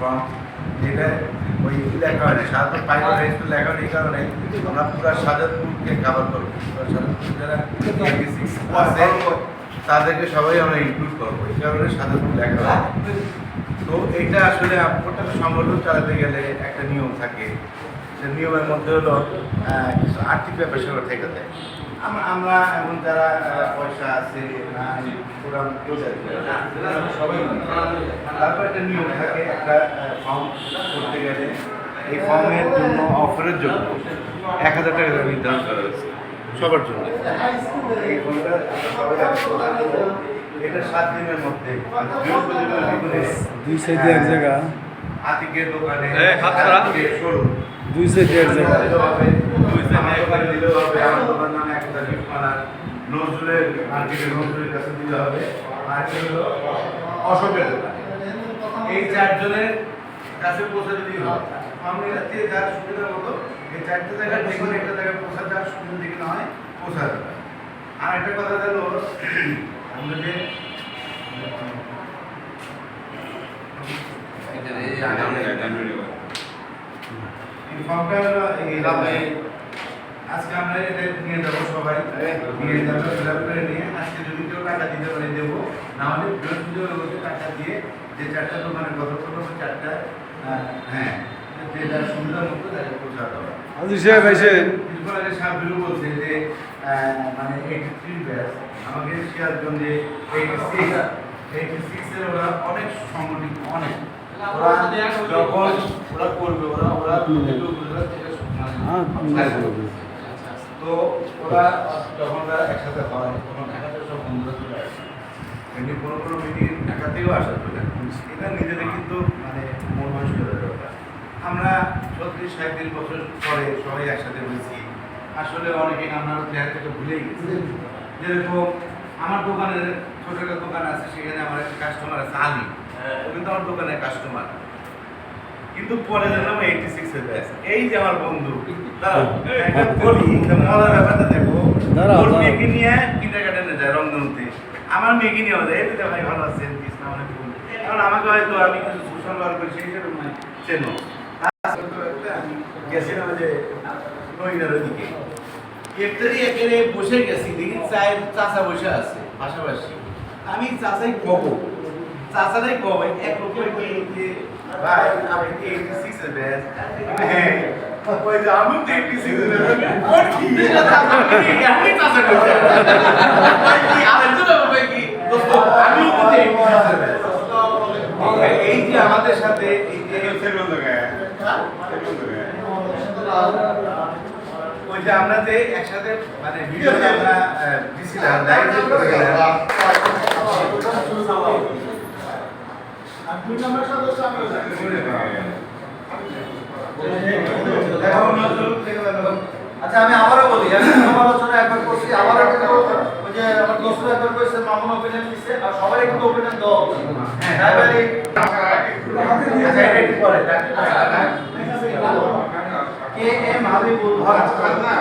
Form এটা ওই লেখা হয় না লেখা হয় এই কারণে আমরা পুরো সাজাদপুরকে কাভার করব। যারা তাদেরকে সবাই আমরা ইনক্লুড করব। এই কারণে সাজাদপুর লেখা হয় তো এটা আসলে প্রত্যেকটা সংগঠন চালাতে গেলে একটা নিয়ম থাকে। সে নিয়মের মধ্যে হলো কিছু আর্থিক ব্যাপার সেগুলো থেকে দেয় আমরা আমরা এখন যারা পয়সা আছে। তারপর একটা নিয়ম থাকে একটা ফর্ম করতে গেলে এই ফর্মের জন্য অফারের জন্য এক হাজার টাকা নির্ধারণ করা হয়েছে সবার জন্য এই ফর্মটা। এটা সাত দিনের মধ্যে দুই সাইডে এক জায়গা আতিকের দোকানে হাত। দুই সাইডে এক জায়গা আমার দোকানে দিলেও হবে আমার দোকান নামে একটা গিফট বানার নজরুলের মার্কেটে কাছে দিতে হবে। আর কি হলো অশোকের দোকানে। এই চারজনের কাছে পৌঁছে দিতে হবে। আমি রাত্রে যার সুবিধা মতো এই চারটে জায়গায় যে কোনো একটা জায়গায় পৌঁছা যাওয়ার সুবিধা দিকে না হয় পৌঁছা যাবে আর একটা কথা গেল আমরা যে এই ফর্মটা হলো এই আজকে আমরা এটা নিয়ে যাব সবাই। নিয়ে যাব ফিল আপ করে নিয়ে। আজকে যদি কেউ টাকা দিতে পারে দেবো। না হলে বৃহস্পতিবার টাকা দিয়ে যে চারটা দোকানে কথা বলব চারটা হ্যাঁ যেটা সুবিধা মতো তাকে পৌঁছাতে হবে। আজি সাহেব এসে কিছুক্ষণ আগে সাহেবগুলো বলছে যে আহ, মানে এইটি থ্রি ব্যাচ আমাকে সিরাজগঞ্জে এইটি সিক্স এইটি সিক্সের ওরা অনেক সংগঠিত অনেক। ওরা যখন ওরা করবে ওরা ওরা থেকে হ্যাঁ, মানে তো ওরা যখন ওরা একসাথে হয় তখন ঢাকাতে সব বন্ধুরা চলে আসে। এমনি কোনো কোনো মিটিং থেকেও আসা চলে। এটা নিজেদের কিন্তু মানে মন মানসিকতা দরকার আমরা ছত্রিশ সাঁত্রিশ বছর পরে সবাই একসাথে হয়েছি। আসলে অনেকে আমরা চেহারাটাকে ভুলেই গেছি। যেরকম আমার দোকানের ছোট একটা দোকান আছে সেখানে আমার একটা কাস্টমার আছে আলী। ও কিন্তু আমার দোকানের কাস্টমার কিন্তু পরে জানলাম এইটি সিক্স এর ব্যাচ এই যে আমার বন্ধু বলি মজার ব্যাপারটা দেখো দাঁড়াও, ওর মেয়েকে নিয়ে যায় রংধনুতে। আমার মেয়েকে নিয়ে যায় এই ভাই ভালো আছেন? কৃষ্ণ অনেক এখন আমাকে হয়তো আমি কিছু সোশ্যাল ওয়ার্ক করি সেই হিসেবে চেনো। গেছিলাম যে নইনার ওদিকে। এফতারি একেবারে বসে গেছি দেখি চায়ের চাচা বসে আছে পাশাপাশি। আমি চাচাই কব চাচারাই কব এক লোক কি যে ভাই কি এইটি সিক্স এর ব্যাচ হ্যাঁ ওই যে আমি তো এইটি সিক্স এর ব্যাচ ওর কি আমি চাচা করছি আমিও তো এইটি সিক্স এর ব্যাচ এই যে আমাদের সাথে এই যে ওই যে আমরা যে একসাথে মানে ভিডিওতে আমরা দিছিলাম লাইভ যে করে গেলাম দেখো নজরুল থেকে দেখো আচ্ছা আমি আবারও বলি আমি সমালোচনা একবার করছি কিন্তু ওই যে আমার দোস্তরা একবার কইছে মামুন ওপিনিয়ন দিচ্ছে আর সবাই কিন্তু ওপিনিয়ন দেওয়া উচিত। হ্যাঁ। আচ্ছা এটা একটু পরে কে এম হাবিবুল হক? হ্যাঁ।